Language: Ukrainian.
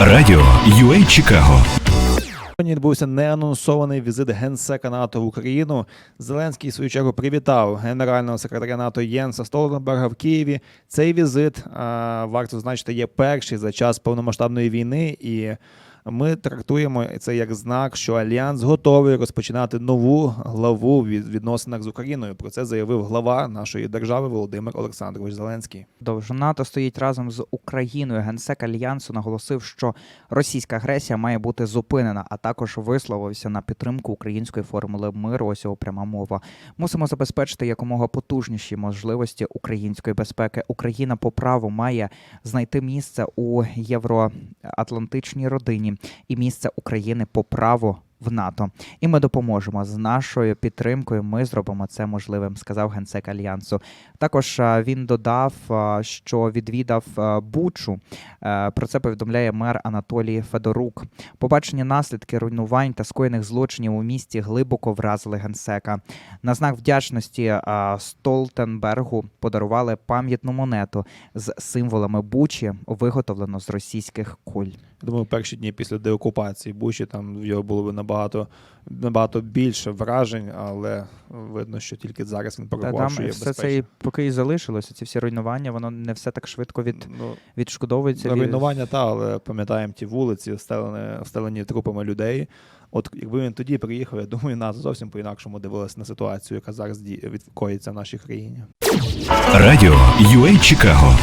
Радіо UA Чикаго. Сьогодні відбувся неанонсований візит генсека НАТО в Україну. Зеленський в свою чергу привітав генерального секретаря НАТО Єнса Столтенберга в Києві. Цей візит а, варто значити є перший за час повномасштабної війни, і ми трактуємо це як знак, що альянс готовий розпочинати нову главу в від- відносинах з Україною. Про це заявив глава нашої держави Володимир Олександрович Зеленський. Довж НАТО стоїть разом з Україною. Генсек альянсу наголосив, що російська агресія має бути зупинена, а також висловився на підтримку української формули миру. Ось його пряма мова. Мусимо забезпечити якомога потужніші можливості української безпеки. Україна по праву має знайти місце у євроатлантичній родині і місце України по праву. В НАТО, і ми допоможемо з нашою підтримкою. Ми зробимо це можливим, сказав генсек альянсу. Також він додав, що відвідав Бучу. Е, Про це повідомляє мер Анатолій Федорук. Побачені наслідки руйнувань та скоєних злочинів у місті глибоко вразили генсека. На знак вдячності Столтенбергу подарували пам'ятну монету з символами Бучі, виготовлену з російських куль. Я думаю, перші дні після деокупації Бучі там його було б набагато набагато більше вражень, але видно, що тільки зараз він порахував, що є все безпечно. це і поки і залишилося. Ці всі руйнування, воно не все так швидко від, Ну, відшкодовується. від- руйнування, та, але пам'ятаємо ті вулиці, встелені, встелені трупами людей. От якби він тоді приїхав, я думаю, нас зовсім по-інакшому дивилися на ситуацію, яка зараз ді- відкоїться в нашій країні. Радіо UA Чикаго.